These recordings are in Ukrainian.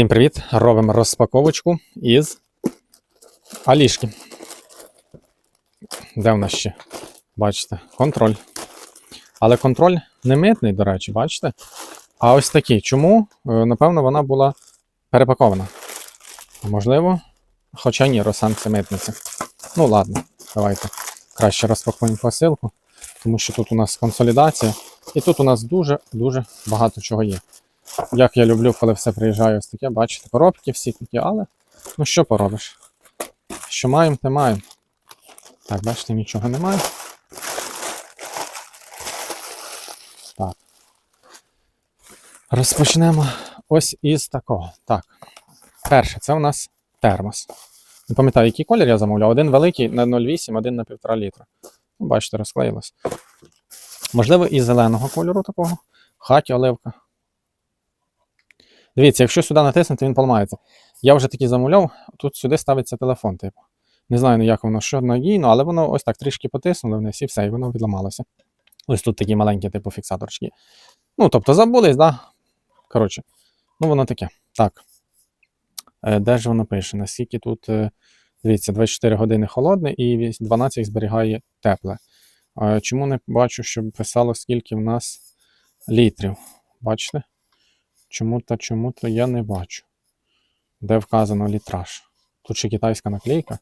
Всім привіт! Робимо розпаковочку із Алішки. Де в нас ще? Бачите, контроль. Але контроль не митний, до речі, бачите? А ось такий. Чому? Е, Напевно, вона була перепакована. Можливо, хоча ні, Росан це митниця. Ну ладно, давайте краще розпакуємо посилку, тому що тут у нас консолідація, і тут у нас дуже-дуже багато чого є. Як я люблю, коли все приїжджає ось таке, бачите, коробки всі такі, але ну що поробиш? Що маємо, те маємо. Так, бачите, нічого немає. Так. Розпочнемо ось із такого. Так. Перше, це у нас термос. Не пам'ятаю, який колір я замовляв. Один великий на 0,8, один на 1,5 літра. Ну, Бачите, розклеїлось. Можливо, і зеленого кольору такого. Хаті оливка. Дивіться, якщо сюди натиснути, він поламається. Я вже такий замовляв, тут сюди ставиться телефон, типу. Не знаю, ну, як воно що надійно, але воно ось так трішки потиснули вниз і все, і воно відламалося. Ось тут такі маленькі, типу, фіксаторчики. Ну, тобто забулись, да? Коротше, ну воно таке. Так. Е, Де ж воно пише? Наскільки тут, е, дивіться, 24 години холодне і 12 зберігає тепле. Е, Чому не бачу, щоб писало, скільки в нас літрів? Бачите? Чому-то, чому-то я не бачу. Де вказано літраж. Тут ще китайська наклейка.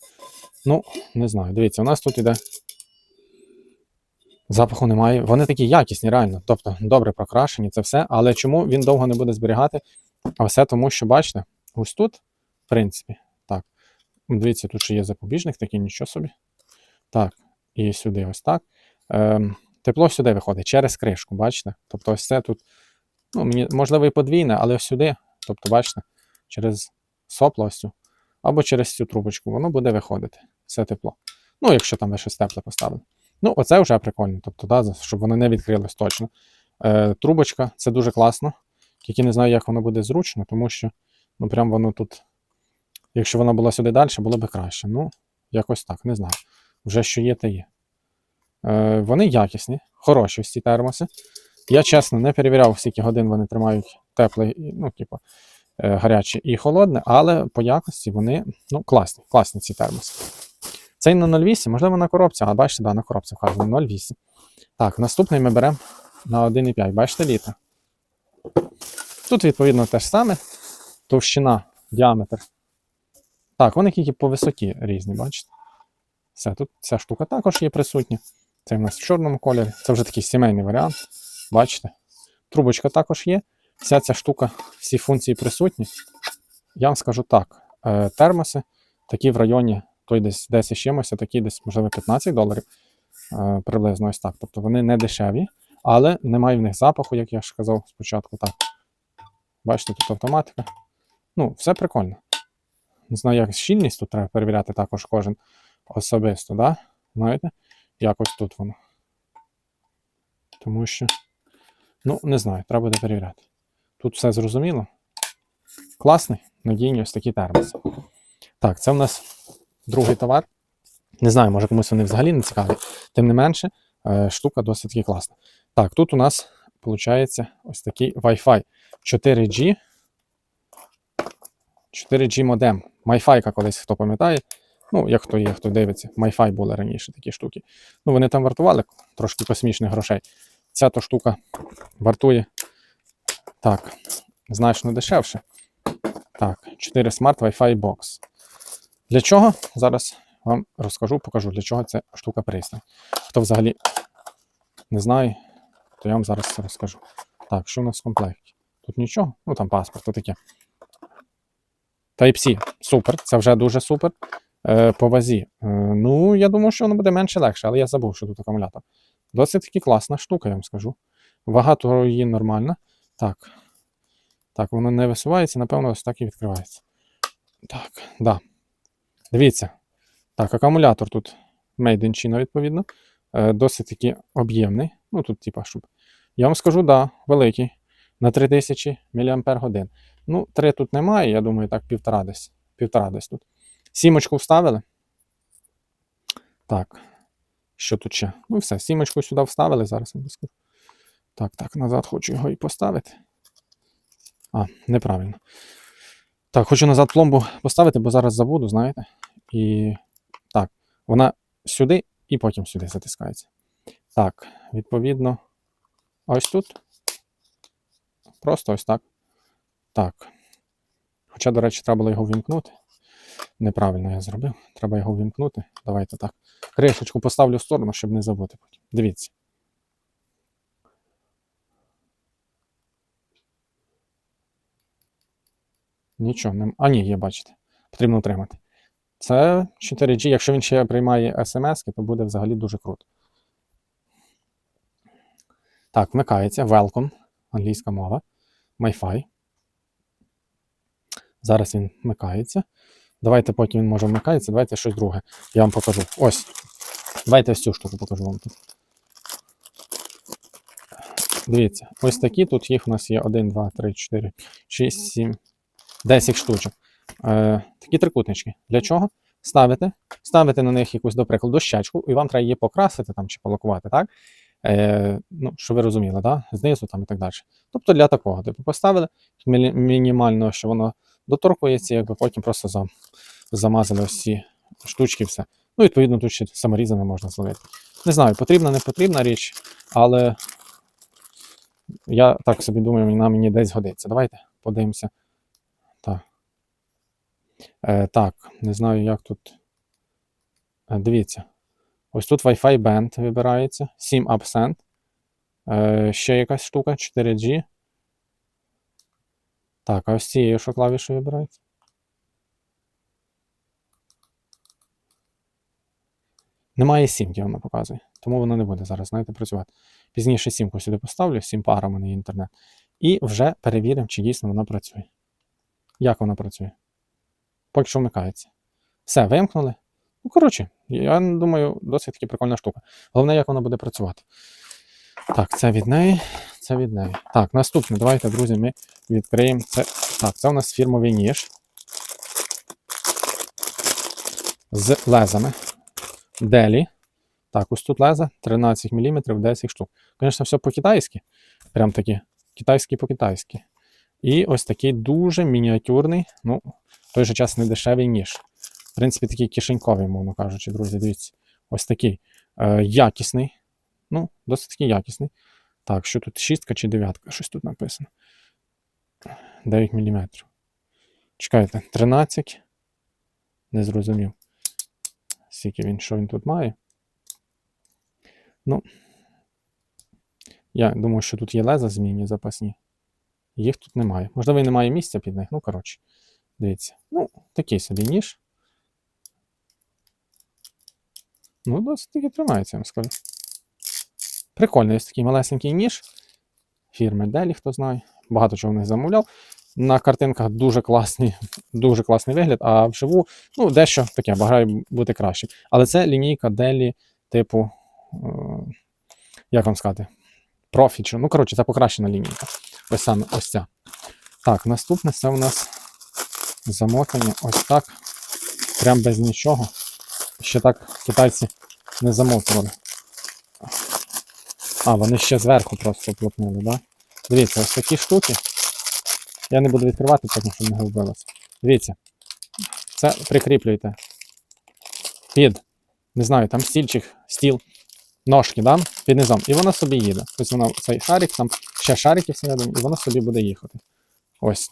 Ну, не знаю. Дивіться, у нас тут іде. Запаху немає. Вони такі якісні, реально. Тобто, добре прокрашені, це все. Але чому він довго не буде зберігати? А все тому, що, бачите, ось тут, в принципі, так. Дивіться, тут ще є запобіжник, такий нічого собі. Так, і сюди ось так. Ем, тепло сюди виходить через кришку, бачите? Тобто, ось це тут ну, мені, можливо, і подвійне, але сюди, тобто, бачите, через сопло ось цю, або через цю трубочку, воно буде виходити. Все тепло. Ну, якщо там ви щось тепле поставили. Ну, оце вже прикольно, тобто, да, щоб воно не відкрилось точно. Е, трубочка це дуже класно. Тільки не знаю, як воно буде зручно, тому що, ну, прям воно тут, якщо вона була сюди далі, було б краще. Ну, якось так, не знаю. Вже що є, те є. Е, вони якісні, хороші ось ці термоси. Я чесно не перевіряв, скільки годин вони тримають тепле, ну, типу, е, гаряче і холодне, але по якості вони ну, класні, класні ці термоси. Цей на 0,8, можливо, на коробці, а бачите, да, на коробці вказано 0,8. Так, наступний ми беремо на 1,5. Бачите, літр. Тут, відповідно, те ж саме. Товщина, діаметр. Так, вони тільки по висоті різні, бачите? Все, тут ця штука також є присутня. Це в нас в чорному кольорі. Це вже такий сімейний варіант. Бачите? Трубочка також є. Вся ця штука, всі функції присутні. Я вам скажу так: е, термоси такі в районі, той десь 10 чимось, такі десь, можливо, 15 доларів. Е, приблизно ось так. Тобто вони не дешеві, але немає в них запаху, як я ж казав спочатку. Так. Бачите, тут автоматика. Ну, все прикольно. Не знаю, як щільність тут треба перевіряти також кожен особисто, да? Знаєте? Якось тут воно. Тому що. Ну, не знаю, треба буде перевіряти. Тут все зрозуміло. Класний, надійний ось такі термоси. Так, це в нас другий товар. Не знаю, може комусь вони взагалі не цікаві. Тим не менше, е, штука досить таки класна. Так, тут у нас виходить ось такий Wi-Fi 4G. 4G модем. Майфайка колись хто пам'ятає. Ну, як хто є, хто дивиться, Wi-Fi були раніше такі штуки. Ну, вони там вартували трошки космічних грошей. Ця то штука вартує так, значно дешевше. Так, 4 Smart Wi-Fi Box. Для чого? Зараз вам розкажу, покажу, для чого ця штука пристань. Хто взагалі не знає, то я вам зараз це розкажу. Так, що у нас в комплекті? Тут нічого, ну там паспорт, таке. Type-C, супер, це вже дуже супер. Е, по вазі. Е, ну, я думаю, що воно буде менше легше, але я забув, що тут акумулятор. Досить таки класна штука, я вам скажу. Вага того її нормальна. Так. Так, воно не висувається, напевно, ось так і відкривається. Так, да. Дивіться. Так, акумулятор тут Made in China, відповідно. Е, досить таки об'ємний. Ну, тут, типа, щоб. Я вам скажу, да, великий. На 3000 мАч. Ну, 3 тут немає, я думаю, так, півтора десь. Півтора десь тут. Сімочку вставили. Так. Що тут ще? Ну, все, сімочку сюди вставили, зараз. Так, так, назад хочу його і поставити. А, неправильно. Так, хочу назад пломбу поставити, бо зараз забуду, знаєте. І так, вона сюди і потім сюди затискається. Так, відповідно, ось тут. Просто ось так. Так. Хоча, до речі, треба було його вімкнути. Неправильно я зробив. Треба його вімкнути. Давайте так. Кришечку поставлю в сторону, щоб не забути. Дивіться. Нічого, не... а ні, є, бачите. Потрібно утримати. Це 4G. Якщо він ще приймає смс, то буде взагалі дуже круто. Так, вмикається. Welcome. Англійська мова. Wi-Fi. Зараз він вмикається. Давайте потім він може вмикається. Давайте щось друге. Я вам покажу. Ось. Давайте ось цю штуку покажу вам тут. Дивіться, ось такі. Тут їх у нас є 1, 2, 3, 4, 6, 7, 10 штучок. Е, такі трикутнички. Для чого? Ставите, ставите на них якусь, до прикладу, дощечку, і вам треба її покрасити там, чи полакувати, так? Е, ну, що ви розуміли, да? знизу там і так далі. Тобто для такого, типу, поставили мінімально, що воно доторкується, якби потім просто за, замазали всі штучки, все. Ну, відповідно, тут ще саморізами можна зловити. Не знаю, потрібна, не потрібна річ, але я так собі думаю, вона мені десь годиться. Давайте подивимося. Так. Е, так, не знаю, як тут. Е, дивіться. Ось тут Wi-Fi Band вибирається. 7 Absent. Е, ще якась штука 4G. Так, а ось цією що клавішою вибирається? Немає сімки, воно показує. Тому воно не буде зараз, знаєте, працювати. Пізніше сімку сюди поставлю, сім мене є інтернет. І вже перевіримо, чи дійсно вона працює. Як вона працює? Поки що вмикається. Все, вимкнули. Ну, коротше, я думаю, досить таки прикольна штука. Головне, як вона буде працювати. Так, це від неї, це від неї. Так, наступне, давайте, друзі, ми відкриємо це. Так, це у нас фірмовий ніж. З лезами. Делі. Так, ось тут леза 13 мм 10 штук. Звісно, все по-китайськи. Прям такі китайські по-китайськи. І ось такий дуже мініатюрний, ну, в той же час не дешевий ніж. В принципі, такий кишеньковий, мовно кажучи, друзі, дивіться. Ось такий е, якісний. Ну, досить таки якісний. Так, що тут шістка чи дев'ятка? Щось тут написано. 9 мм. Чекайте, 13. Не зрозумів. Скільки він, що він тут має. Ну, я думаю, що тут є леза змінні запасні. Їх тут немає. Можливо, і немає місця під них. Ну, коротше, дивіться. Ну, такий собі ніж. Ну, досить таки тримається, я вам скажу. Прикольний ось такий малесенький ніж. Фірми Делі, хто знає. Багато чого в них замовляв. На картинках дуже класний, дуже класний вигляд, а вживу, ну, дещо таке, бажаю бути краще. Але це лінійка Делі, типу, е, як вам сказати, профі. чи- Ну, коротше, це покращена лінійка. Ось саме ось ця. Так, наступне це у нас замотання ось так. Прям без нічого. Ще так китайці не замотували. А, вони ще зверху просто плотнули, да? Дивіться, ось такі штуки. Я не буду відкривати, тому щоб не губилося. Дивіться. Це прикріплюєте під, не знаю, там стільчик, стіл, ножки, да? під низом. І вона собі їде. Тобто вона цей шарик, там ще шарики всередині, і вона собі буде їхати. Ось.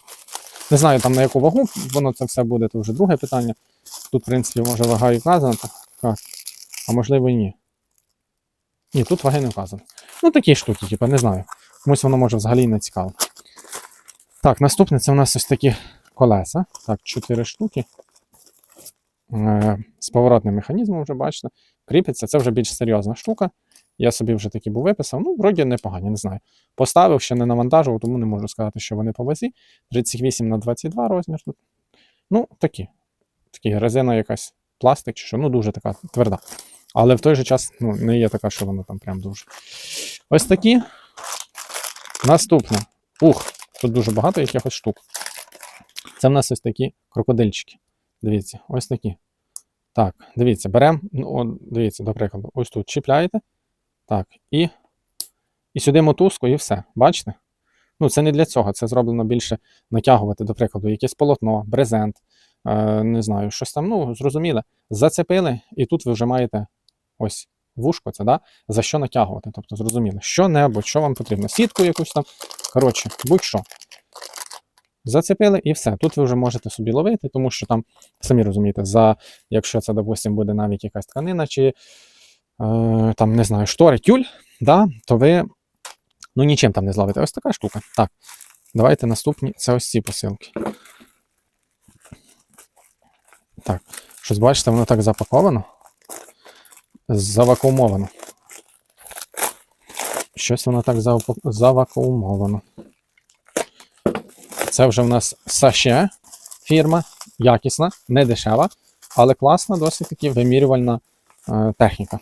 Не знаю там на яку вагу воно це все буде, це вже друге питання. Тут, в принципі, може вага і вказана, так, а можливо і ні. Ні, тут ваги не вказано. Ну, такі штуки, типу, не знаю. Комусь воно може взагалі не цікаво. Так, наступне це у нас ось такі колеса. Так, 4 штуки. Е, з поворотним механізмом вже бачите. Кріпиться. Це вже більш серйозна штука. Я собі вже такі був виписав. Ну, вроді непогані, не знаю. Поставив, ще не навантажував, тому не можу сказати, що вони по вазі. 38 на 22 розмір. Ну, такі. Такі резина якась, пластик чи що, ну дуже така тверда. Але в той же час ну, не є така, що вона там прям дуже. Ось такі. Наступне. Ух, тут дуже багато якихось штук. Це в нас ось такі крокодильчики. Дивіться, ось такі. Так, дивіться, беремо. Ну, дивіться, до прикладу, ось тут чіпляєте. Так, і, і сюди мотузку, і все. Бачите? Ну, це не для цього, це зроблено більше натягувати, до прикладу, якесь полотно, брезент, е, не знаю, щось там, ну, зрозуміле. Зацепили, і тут ви вже маєте ось вушко, це да, за що натягувати. Тобто, зрозуміло, що-небудь, що вам потрібно. Сітку якусь там. Коротше, будь-що. Зацепили і все. Тут ви вже можете собі ловити, тому що там, самі розумієте, за, якщо це, допустимо, буде навіть якась тканина, чи е, там, не знаю, штори, тюль, да, то ви ну, нічим там не зловите. Ось така штука. Так, давайте наступні. Це ось ці посилки. Так, щось бачите, воно так запаковано. Завакуумовано. Щось воно так заваку- завакуумовано. Це вже в нас Саше фірма, якісна, не дешева, але класна, досить таки вимірювальна е, техніка.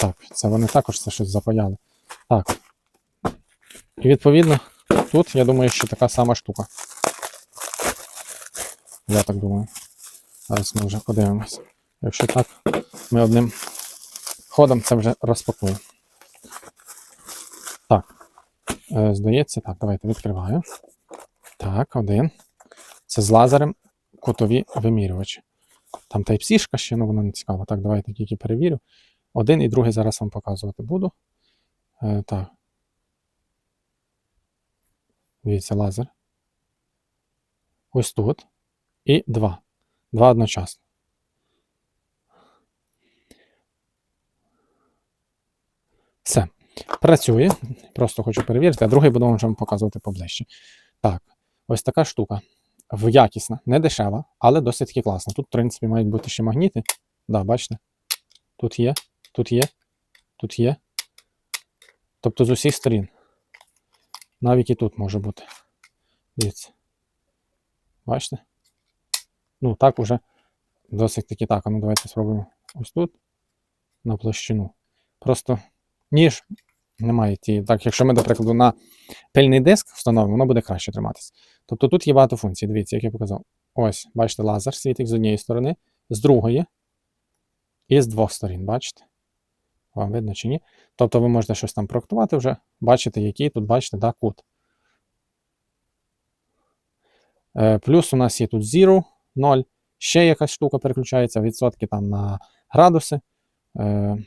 Так, це вони також це щось запаяли. Так. І відповідно, тут, я думаю, що така сама штука. Я так думаю. Зараз ми вже подивимось. Якщо так, ми одним ходом це вже розпакуємо. Так. Е, здається, так, давайте відкриваю. Так, один. Це з лазером кутові вимірювачі. Там Type-C ще, ну воно не цікаво. Так, давайте тільки перевірю. Один і другий зараз вам показувати буду. Е, так. Дивіться, лазер. Ось тут. І два. Два одночасно. Все. Працює. Просто хочу перевірити, а другий буду вам показувати поближче. Так, ось така штука. Якісна, не дешева, але досить таки класна. Тут, в принципі, мають бути ще магніти. Да, бачите? Тут є, тут є, тут є. Тобто з усіх сторін. Навіть і тут може бути. Дивіться. Бачите? Ну, так уже досить таки так. А ну давайте спробуємо ось тут на площину. Просто ніж немає ті. Так, якщо ми, до прикладу, на пильний диск встановимо, воно буде краще триматися. Тобто тут є багато функцій. Дивіться, як я показав. Ось, бачите, лазер світить з однієї сторони, з другої і з двох сторін, бачите? Вам видно чи ні? Тобто ви можете щось там проектувати вже, бачите, який тут, бачите, да, кут. Е, плюс у нас є тут Zero, 0, ще якась штука переключається, відсотки там на градуси. Е,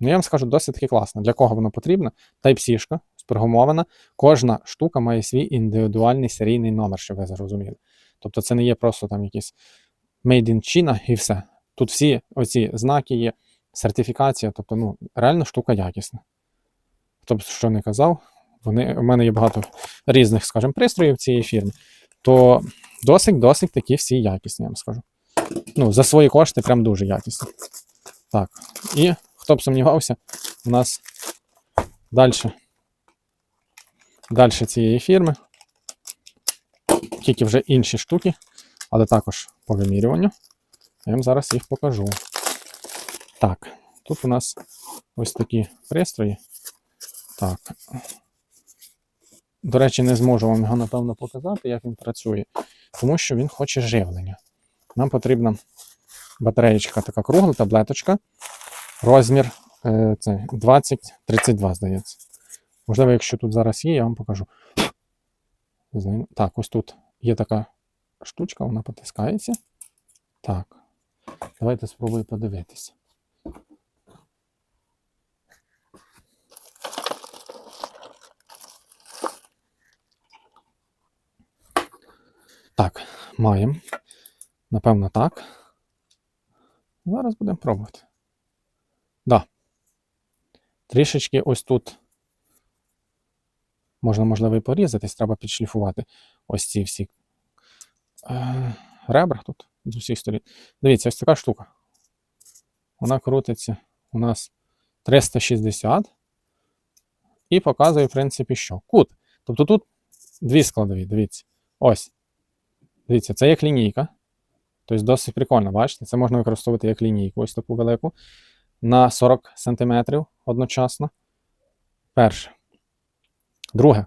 ну, я вам скажу, досить таки класно. Для кого воно потрібно? Type-C, спрограмована. Кожна штука має свій індивідуальний серійний номер, щоб ви зрозуміли. Тобто це не є просто там якийсь Made in China і все. Тут всі оці знаки є, сертифікація, тобто, ну, реально штука якісна. Б що не казав, вони, у мене є багато різних, скажімо, пристроїв цієї фірми, то досить-досить такі всі якісні, я вам скажу. Ну, за свої кошти прям дуже якісні. Так, і хто б сумнівався, у нас далі. Далі цієї фірми. Тільки вже інші штуки, але також по вимірюванню. Я вам зараз їх покажу. Так, тут у нас ось такі пристрої. Так. До речі, не зможу вам його, напевно, показати, як він працює, тому що він хоче живлення. Нам потрібна батареєчка така кругла, таблеточка. Розмір е, це 20-32, здається. Можливо, якщо тут зараз є, я вам покажу. Так, ось тут є така штучка, вона потискається. Так. Давайте спробую подивитися. Так, маємо. Напевно, так. Зараз будемо пробувати. Трішечки ось тут можна, можливо, і порізатись, треба підшліфувати ось ці всі е, ребра тут з усіх сторін. Дивіться, ось така штука. Вона крутиться у нас 360 і показує, в принципі, що? Кут. Тобто тут дві складові, дивіться. Ось. Дивіться, це як лінійка. Тобто досить прикольно, бачите? Це можна використовувати як лінійку, ось таку велику. На 40 см одночасно. Перше. Друге,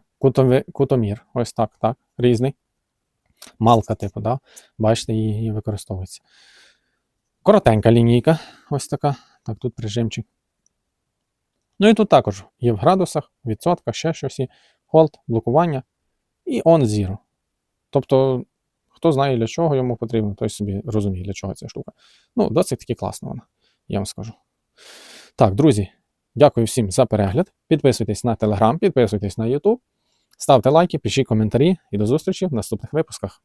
кутомір. Ось так, так, різний. Малка, типу, да? бачите, її, використовується. Коротенька лінійка, ось така. Так, тут прижимчик. Ну і тут також є в градусах, відсотках, ще щось є. hold, блокування і on zero. Тобто, хто знає для чого йому потрібно, той собі розуміє, для чого ця штука. Ну, досить таки класна вона, я вам скажу. Так, друзі, дякую всім за перегляд. Підписуйтесь на Telegram, підписуйтесь на YouTube, ставте лайки, пишіть коментарі і до зустрічі в наступних випусках.